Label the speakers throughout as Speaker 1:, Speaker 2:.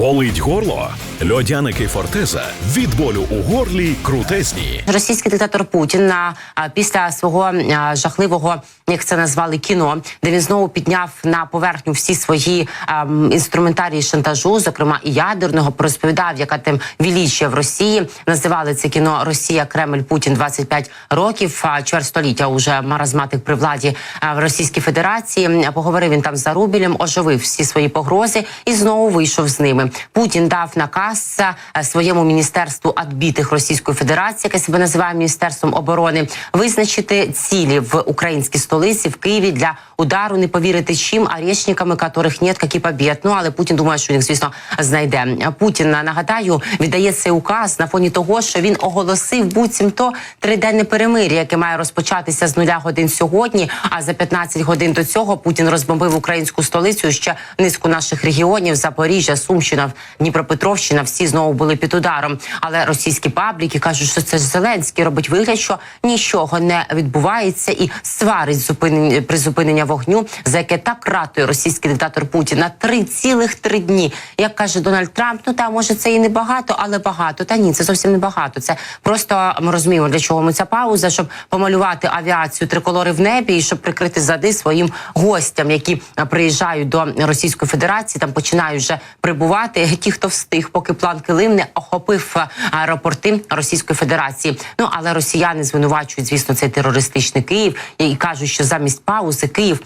Speaker 1: Болить горло? Льодяники Фортеза від болю у горлі крутезні.
Speaker 2: Російський диктатор Путін на після свого жахливого, як це назвали, кіно, де він знову підняв на поверхню всі свої а, м, інструментарії шантажу, зокрема і ядерного, розповідав, яка там величія в Росії. Називали це кіно Росія, Кремль, Путін 25 років. Чверть століття уже маразматик при владі в Російській Федерації. Поговорив він там за Рубілем, оживив всі свої погрози і знову вийшов з ними. Путін дав наказ своєму міністерству адбітих Російської Федерації, яке себе називає міністерством оборони, визначити цілі в українській столиці в Києві для удару. Не повірити чим арешниками, яких нет, як і. Ну але Путін думає, що він звісно знайде. Путін нагадаю віддає цей указ на фоні того, що він оголосив буцімто триденне перемир'я, яке має розпочатися з нуля годин сьогодні. А за 15 годин до цього Путін розбомбив українську столицю. Ще низку наших регіонів Запоріжжя, Сумщина, Дніпропетровщина. Всі знову були під ударом. Але російські пабліки кажуть, що це ж Зеленський робить вигляд, що нічого не відбувається і сварить зупинення призупинення вогню, за яке так ратує російський диктатор Путін на три цілих три дні. Як каже Дональд Трамп, ну та може це і не багато, але багато. Та ні, це зовсім не багато. Це просто ми розуміємо, для чого ми ця пауза, щоб помалювати авіацію триколори в небі і щоб прикрити зади своїм гостям, які приїжджають до Російської Федерації. Там починають вже прибувати ті, хто встиг, поки план Килим не охопив аеропорти Російської Федерації. Ну але росіяни звинувачують, звісно, цей терористичний Київ і кажуть, що замість паузи Київ.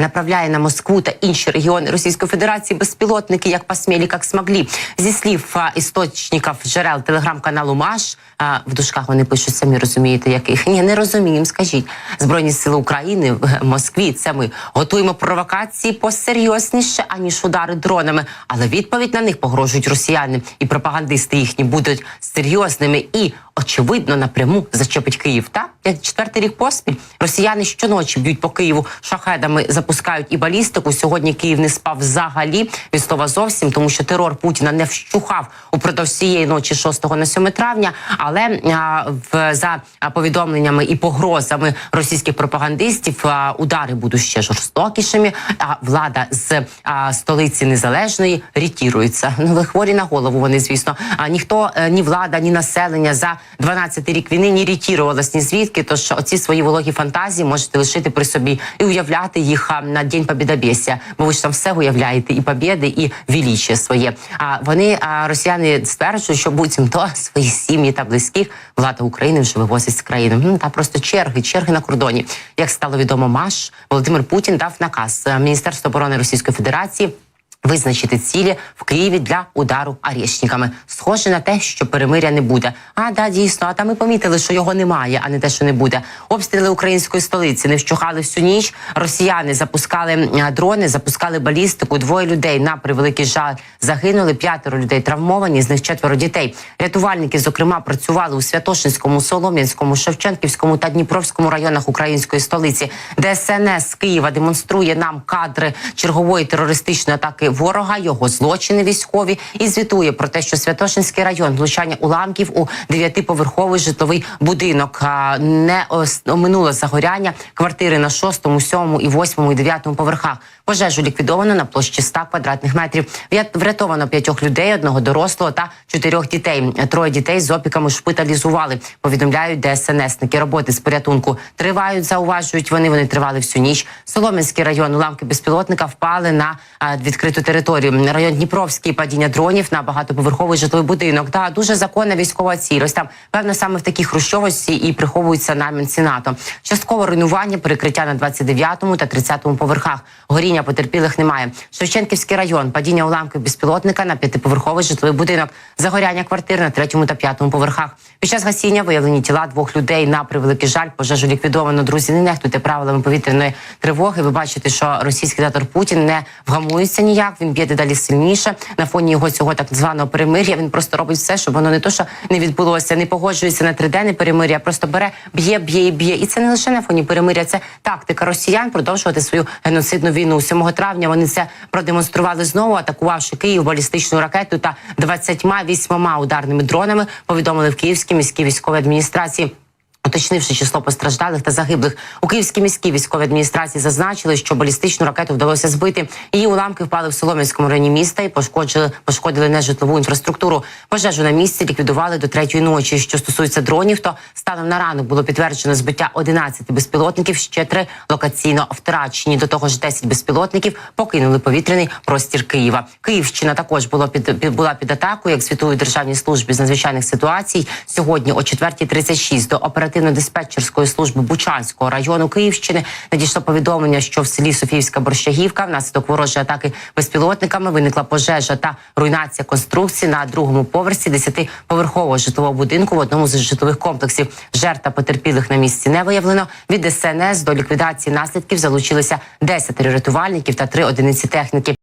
Speaker 2: Направляє на Москву та інші регіони Російської Федерації безпілотники, як посмілі, як смогли. Зі слів істочників джерел телеграм-каналу Маш в дужках вони пишуть самі розумієте, яких ні, не розуміємо. Скажіть збройні сили України в Москві. Це ми готуємо провокації посерйозніше аніж удари дронами. Але відповідь на них погрожують росіяни і пропагандисти їхні будуть серйозними і очевидно напряму зачепить Київ. Та як четвертий рік поспіль росіяни щоночі б'ють по Києву шахедами, запускають і балістику. Сьогодні Київ не спав взагалі від слова зовсім, тому що терор Путіна не вщухав упродовж цієї ночі 6 на 7 травня. Але а, в за повідомленнями і погрозами російських пропагандистів а, удари будуть ще жорстокішими. А влада з а, столиці незалежної ретірується. Ну хворі на голову. Вони звісно. А ніхто е, ні влада, ні населення за 12 рік війни не ретірувалось ні звідки. Тож оці свої вологі фантазії можете лишити при собі і уявляти їх на день Побєдобєсія. Бо ви ж там все уявляєте, і побєди, і величие своє. А вони а, росіяни стверджують, що буцімто свої сім'ї та близьких влада України вже вивозить з країни. М, Та просто черги, черги на кордоні. Як стало відомо, Маш Володимир Путін дав наказ е, Міністерства оборони Російської Федерації. Визначити цілі в Києві для удару арешниками. Схоже на те, що перемиря не буде. А да, дійсно, а там ми помітили, що його немає, а не те, що не буде. Обстріли української столиці не вщухали всю ніч. Росіяни запускали дрони, запускали балістику. Двоє людей на превеликий жаль загинули. П'ятеро людей травмовані. З них четверо дітей. Рятувальники, зокрема, працювали у Святошинському, Солом'янському, Шевченківському та Дніпровському районах української столиці. ДСНС з Києва демонструє нам кадри чергової терористичної атаки ворога, його злочини військові і звітує про те, що Святошинський район влучання уламків у дев'ятиповерховий житловий будинок не оминуло загоряння квартири на шостому, сьомому і восьмому і дев'ятому поверхах. Пожежу ліквідовано на площі 100 квадратних метрів. Врят- Врятовано п'ятьох людей, одного дорослого та чотирьох дітей. Троє дітей з опіками шпиталізували. Повідомляють ДСНСники. Роботи з порятунку тривають. Зауважують вони. Вони тривали всю ніч. Солом'янський район уламки безпілотника впали на а, відкриту територію. Район Дніпровський падіння дронів на багатоповерховий житловий будинок. Та дуже законна військова ціль. Там певно саме в такій хрущовості і приховуються намінці НАТО. Частково руйнування, перекриття на 29-му та 30-му поверхах. Горіння потерпілих немає. Шевченківський район, падіння уламків безпілотника на п'ятиповерховий житловий будинок, загоряння квартир на третьому та п'ятому поверхах. Під час гасіння виявлені тіла двох людей на превеликий жаль. Пожежу ліквідовано. Друзі, не нехтуйте правилами повітряної тривоги. Ви бачите, що російський диктатор Путін не вгамується ніяк. Він б'є дедалі сильніше. На фоні його цього так званого перемир'я. Він просто робить все, щоб воно не то, що не відбулося, не погоджується на триденне перемир'я, просто бере, б'є, б'є і б'є. І це не лише на фоні перемир'я, це тактика росіян продовжувати свою геноцидну війну. 7 травня вони це продемонстрували знову, атакувавши Київ балістичною ракетою та 28 ударними дронами. Повідомили в Київській міській військовій адміністрації. Уточнивши число постраждалих та загиблих. У Київській міській військовій адміністрації зазначили, що балістичну ракету вдалося збити. Її уламки впали в Солом'янському районі міста і пошкоджили пошкодили нежитлову інфраструктуру. Пожежу на місці ліквідували до третьої ночі. Що стосується дронів, то станом на ранок було підтверджено збиття 11 безпілотників. Ще три локаційно втрачені. До того ж, 10 безпілотників покинули повітряний простір Києва. Київщина також було під, була під атакою, як звітують державній службі з надзвичайних ситуацій. Сьогодні о 4.36 до оперативно-диспетчерської служби Бучанського району Київщини надійшло повідомлення, що в селі Софіївська Борщагівка внаслідок ворожої атаки безпілотниками виникла пожежа та руйнація конструкції на другому поверсі 10-поверхового житлового будинку в одному з житлових комплексів. Жертв потерпілих на місці не виявлено. Від СНС до ліквідації наслідків залучилися 10 рятувальників та 3 одиниці техніки.